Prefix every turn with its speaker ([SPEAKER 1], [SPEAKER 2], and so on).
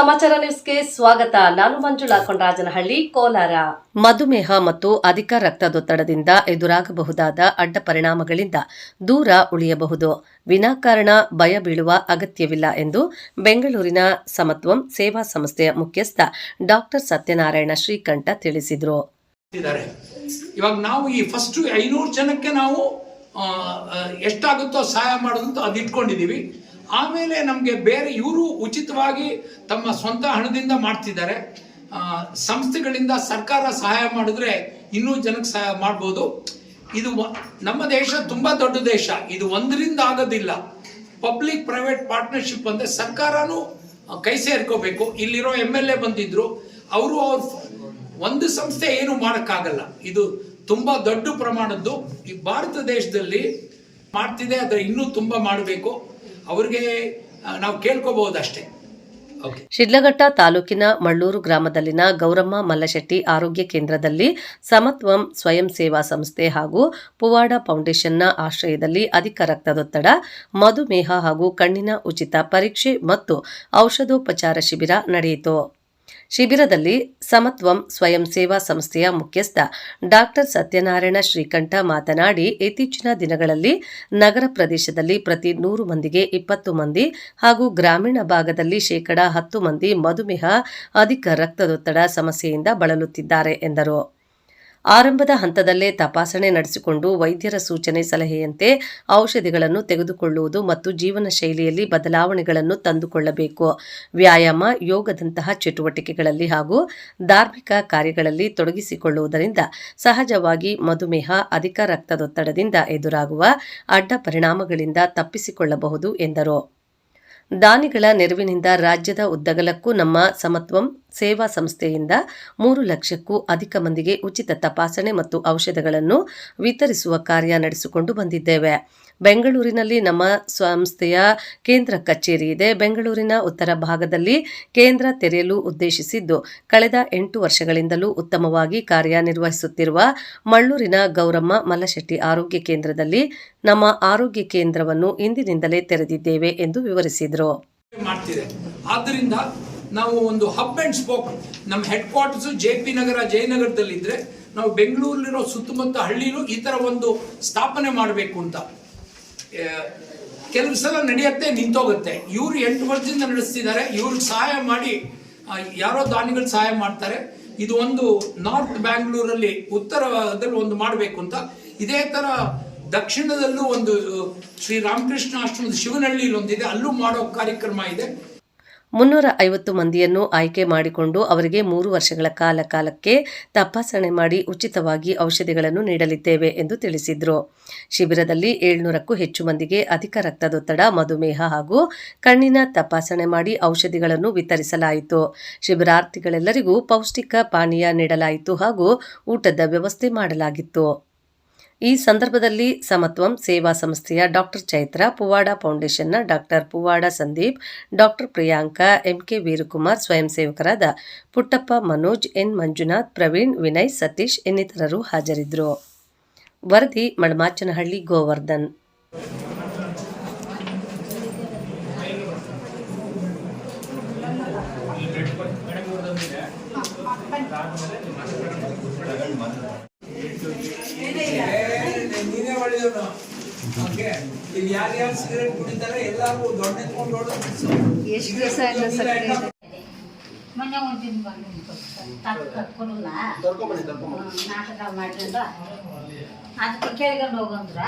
[SPEAKER 1] ಸಮಾಚಾರ ನ್ಯೂಸ್ಗೆ ಸ್ವಾಗತ. ನಾನು ಮಂಜುಳಾ ಕೊಂಡರಾಜನಹಳ್ಳಿ ಕೋಲಾರ. ಮಧುಮೇಹ ಮತ್ತು ಅಧಿಕ ರಕ್ತದೊತ್ತಡದಿಂದ ಎದುರಾಗಬಹುದಾದ ಅಡ್ಡ ಪರಿಣಾಮಗಳಿಂದ ದೂರ ಉಳಿಯಬಹುದು. ವಿನಾಕಾರಣ ಭಯ ಬೀಳುವ ಅಗತ್ಯವಿಲ್ಲ ಎಂದು ಬೆಂಗಳೂರಿನ ಸಮತ್ವಂ ಸೇವಾ ಸಂಸ್ಥೆಯ ಮುಖ್ಯಸ್ಥ ಡಾಕ್ಟರ್ ಸತ್ಯನಾರಾಯಣ ಶ್ರೀಕಂಠ ತಿಳಿಸಿದರು.
[SPEAKER 2] ಇವಾಗ ನಾವು ಈ ಫಸ್ಟ್ ಐನೂರು ಜನಕ್ಕೆ ನಾವು ಎಷ್ಟಾಗುತ್ತೋ ಸಹಾಯ ಮಾಡೋದಂತ ಅದು ಇಟ್ಕೊಂಡಿದ್ದೀವಿ ಆಮೇಲೆ ನಮಗೆ ಬೇರೆ ಇವರು ಉಚಿತವಾಗಿ ತಮ್ಮ ಸ್ವಂತ ಹಣದಿಂದ ಮಾಡ್ತಿದ್ದಾರೆ. ಸಂಸ್ಥೆಗಳಿಂದ ಸರ್ಕಾರ ಸಹಾಯ ಮಾಡಿದ್ರೆ ಇನ್ನೂ ಜನಕ್ಕೆ ಸಹಾಯ ಮಾಡ್ಬೋದು. ಇದು ನಮ್ಮ ದೇಶ ತುಂಬ ದೊಡ್ಡ ದೇಶ. ಇದು ಒಂದರಿಂದ ಆಗೋದಿಲ್ಲ. ಪಬ್ಲಿಕ್ ಪ್ರೈವೇಟ್ ಪಾರ್ಟ್ನರ್ಶಿಪ್ ಅಂದರೆ ಸರ್ಕಾರನೂ ಕೈ ಸೇರ್ಕೋಬೇಕು. ಇಲ್ಲಿರೋ ಎಂ ಎಲ್ ಎ ಬಂದಿದ್ರು. ಅವರು ಅವ್ರ ಒಂದು ಸಂಸ್ಥೆ ಏನು ಮಾಡೋಕ್ಕಾಗಲ್ಲ. ಇದು ತುಂಬ ದೊಡ್ಡ ಪ್ರಮಾಣದ್ದು. ಈ ಭಾರತ ದೇಶದಲ್ಲಿ ಮಾಡ್ತಿದೆ, ಆದರೆ ಇನ್ನೂ ತುಂಬ ಮಾಡಬೇಕು. ಅವ್ರಿಗೆ ನಾವು ಕೇಳ್ಕೋಬಹುದಷ್ಟೇ.
[SPEAKER 1] ಶಿಡ್ಲಘಟ್ಟ ತಾಲೂಕಿನ ಮಳ್ಳೂರು ಗ್ರಾಮದಲ್ಲಿನ ಗೌರಮ್ಮ ಮಲ್ಲಶೆಟ್ಟಿ ಆರೋಗ್ಯ ಕೇಂದ್ರದಲ್ಲಿ ಸಮತ್ವಂ ಸ್ವಯಂ ಸೇವಾ ಸಂಸ್ಥೆ ಹಾಗೂ ಪುವಾಡ ಫೌಂಡೇಶನ್ನ ಆಶ್ರಯದಲ್ಲಿ ಅಧಿಕ ರಕ್ತದೊತ್ತಡ, ಮಧುಮೇಹ ಹಾಗೂ ಕಣ್ಣಿನ ಉಚಿತ ಪರೀಕ್ಷೆ ಮತ್ತು ಔಷಧೋಪಚಾರ ಶಿಬಿರ ನಡೆಯಿತು. ಶಿಬಿರದಲ್ಲಿ ಸಮತ್ವಂ ಸ್ವಯಂ ಸೇವಾ ಸಂಸ್ಥೆಯ ಮುಖ್ಯಸ್ಥ ಡಾಕ್ಟರ್ ಸತ್ಯನಾರಾಯಣ ಶ್ರೀಕಂಠ ಮಾತನಾಡಿ, ಇತ್ತೀಚಿನ ದಿನಗಳಲ್ಲಿ ನಗರ ಪ್ರದೇಶದಲ್ಲಿ ಪ್ರತಿ ನೂರು ಮಂದಿಗೆ ಇಪ್ಪತ್ತು ಮಂದಿ ಹಾಗೂ ಗ್ರಾಮೀಣ ಭಾಗದಲ್ಲಿ ಶೇಕಡ ಹತ್ತು ಮಂದಿ ಮಧುಮೇಹ, ಅಧಿಕ ರಕ್ತದೊತ್ತಡ ಸಮಸ್ಯೆಯಿಂದ ಬಳಲುತ್ತಿದ್ದಾರೆ ಎಂದರು. ಆರಂಭದ ಹಂತದಲ್ಲೇ ತಪಾಸಣೆ ನಡೆಸಿಕೊಂಡು ವೈದ್ಯರ ಸೂಚನೆ ಸಲಹೆಯಂತೆ ಔಷಧಿಗಳನ್ನು ತೆಗೆದುಕೊಳ್ಳುವುದು ಮತ್ತು ಜೀವನ ಶೈಲಿಯಲ್ಲಿ ಬದಲಾವಣೆಗಳನ್ನು ತಂದುಕೊಳ್ಳಬೇಕು. ವ್ಯಾಯಾಮ, ಯೋಗದಂತಹ ಚಟುವಟಿಕೆಗಳಲ್ಲಿ ಹಾಗೂ ಧಾರ್ಮಿಕ ಕಾರ್ಯಗಳಲ್ಲಿ ತೊಡಗಿಸಿಕೊಳ್ಳುವುದರಿಂದ ಸಹಜವಾಗಿ ಮಧುಮೇಹ, ಅಧಿಕ ರಕ್ತದೊತ್ತಡದಿಂದ ಎದುರಾಗುವ ಅಡ್ಡ ಪರಿಣಾಮಗಳಿಂದ ತಪ್ಪಿಸಿಕೊಳ್ಳಬಹುದು ಎಂದರು. ದಾನಿಗಳ ನೆರವಿನಿಂದ ರಾಜ್ಯದ ಉದ್ದಗಲಕ್ಕೂ ನಮ್ಮ ಸಮತ್ವಂ ಸೇವಾ ಸಂಸ್ಥೆಯಿಂದ ಮೂರು ಲಕ್ಷಕ್ಕೂ ಅಧಿಕ ಮಂದಿಗೆ ಉಚಿತ ತಪಾಸಣೆ ಮತ್ತು ಔಷಧಗಳನ್ನು ವಿತರಿಸುವ ಕಾರ್ಯ ನಡೆಸಿಕೊಂಡು ಬಂದಿದ್ದೇವೆ. ಬೆಂಗಳೂರಿನಲ್ಲಿ ನಮ್ಮ ಸಂಸ್ಥೆಯ ಕೇಂದ್ರ ಕಚೇರಿ ಇದೆ. ಬೆಂಗಳೂರಿನ ಉತ್ತರ ಭಾಗದಲ್ಲಿ ಕೇಂದ್ರ ತೆರೆಯಲು ಉದ್ದೇಶಿಸಿದ್ದು, ಕಳೆದ ಎಂಟು ವರ್ಷಗಳಿಂದಲೂ ಉತ್ತಮವಾಗಿ ಕಾರ್ಯನಿರ್ವಹಿಸುತ್ತಿರುವ ಮಳ್ಳೂರಿನ ಗೌರಮ್ಮ ಮಲ್ಲಶೆಟ್ಟಿ ಆರೋಗ್ಯ ಕೇಂದ್ರದಲ್ಲಿ ನಮ್ಮ ಆರೋಗ್ಯ ಕೇಂದ್ರವನ್ನು ಇಂದಿನಿಂದಲೇ ತೆರೆದಿದ್ದೇವೆ ಎಂದು ವಿವರಿಸಿದರು.
[SPEAKER 2] ನಾವು ಒಂದು ಹಬ್ ಅಂಡ್ ಸ್ಪೋಕ್ ನಮ್ಮ headquarters J P Nagar ಜಯನಗರದಲ್ಲಿ ಇದ್ರೆ ನಾವು ಬೆಂಗಳೂರಲ್ಲಿರೋ ಸುತ್ತಮುತ್ತ ಹಳ್ಳಿಲೂ ಈ ತರ ಒಂದು ಸ್ಥಾಪನೆ ಮಾಡಬೇಕು ಅಂತ. ಕೆಲವು ಸಲ ನಡೆಯುತ್ತೆ, ನಿಂತೋಗುತ್ತೆ. ಇವರು ಎಂಟು ವರ್ಷದಿಂದ ನಡೆಸ್ತಿದ್ದಾರೆ. ಇವ್ರಿಗೆ ಸಹಾಯ ಮಾಡಿ ಯಾರೋ ದಾನಿಗಳು ಸಹಾಯ ಮಾಡ್ತಾರೆ. ಇದು ಒಂದು ನಾರ್ತ್ ಬ್ಯಾಂಗ್ಳೂರಲ್ಲಿ ಉತ್ತರದಲ್ಲಿ ಒಂದು ಮಾಡಬೇಕು ಅಂತ. ಇದೇ ತರ ದಕ್ಷಿಣದಲ್ಲೂ ಒಂದು, ಶ್ರೀ ರಾಮಕೃಷ್ಣ ಆಶ್ರಮದ ಶಿವನಹಳ್ಳಿಯಲ್ಲಿ ಒಂದಿದೆ. ಅಲ್ಲೂ ಮಾಡೋ ಕಾರ್ಯಕ್ರಮ ಇದೆ.
[SPEAKER 1] ಮುನ್ನೂರ ಐವತ್ತು ಮಂದಿಯನ್ನು ಆಯ್ಕೆ ಮಾಡಿಕೊಂಡು ಅವರಿಗೆ ಮೂರು ವರ್ಷಗಳ ಕಾಲ ಕಾಲಕ್ಕೆ ತಪಾಸಣೆ ಮಾಡಿ ಉಚಿತವಾಗಿ ಔಷಧಿಗಳನ್ನು ನೀಡಲಿದ್ದೇವೆ ಎಂದು ತಿಳಿಸಿದರು. ಶಿಬಿರದಲ್ಲಿ ಏಳ್ನೂರಕ್ಕೂ ಹೆಚ್ಚು ಮಂದಿಗೆ ಅಧಿಕ ರಕ್ತದೊತ್ತಡ, ಮಧುಮೇಹ ಹಾಗೂ ಕಣ್ಣಿನ ತಪಾಸಣೆ ಮಾಡಿ ಔಷಧಿಗಳನ್ನು ವಿತರಿಸಲಾಯಿತು. ಶಿಬಿರಾರ್ಥಿಗಳೆಲ್ಲರಿಗೂ ಪೌಷ್ಟಿಕ ಪಾನೀಯ ನೀಡಲಾಯಿತು ಹಾಗೂ ಊಟದ ವ್ಯವಸ್ಥೆ ಮಾಡಲಾಗಿತ್ತು. ಈ ಸಂದರ್ಭದಲ್ಲಿ ಸಮತ್ವಂ ಸೇವಾ ಸಂಸ್ಥೆಯ doctor Chaitra Puvada ಫೌಂಡೇಶನ್ನ doctor Puvada Sandeep, doctor Priyanka, MK Veerakumar ಸ್ವಯಂ ಸೇವಕರಾದ ಪುಟ್ಟಪ್ಪ ಮನೋಜ್, ಎನ್ ಮಂಜುನಾಥ್, ಪ್ರವೀಣ್, ವಿನಯ್, ಸತೀಶ್ ಇನ್ನಿತರರು ಹಾಜರಿದ್ದರು. ವರದಿ ಮಡಮಾಚನಹಳ್ಳಿ ಗೋವರ್ಧನ್.
[SPEAKER 2] ಒಳ್ಳೆಯವನು ಓಕೆ ಇಲ್ಲಿ ಯಾರ್ಯಾರು ಸಿಗರೇಟ್ ಕುಡಿತಾರೆ ಎಲ್ಲರೂ ದೊಡ್ಡ ಎತ್ಕೊಂಡು
[SPEAKER 3] ಇದೆ? ಮೊನ್ನೆ ಬಂದು ತಕ್ಕ ಕೊಡಲ್ಲ ನಾಟಕ ಅದಕ್ಕೆ ಕೇಳ್ಕೊಂಡು ಹೋಗಂದ್ರ?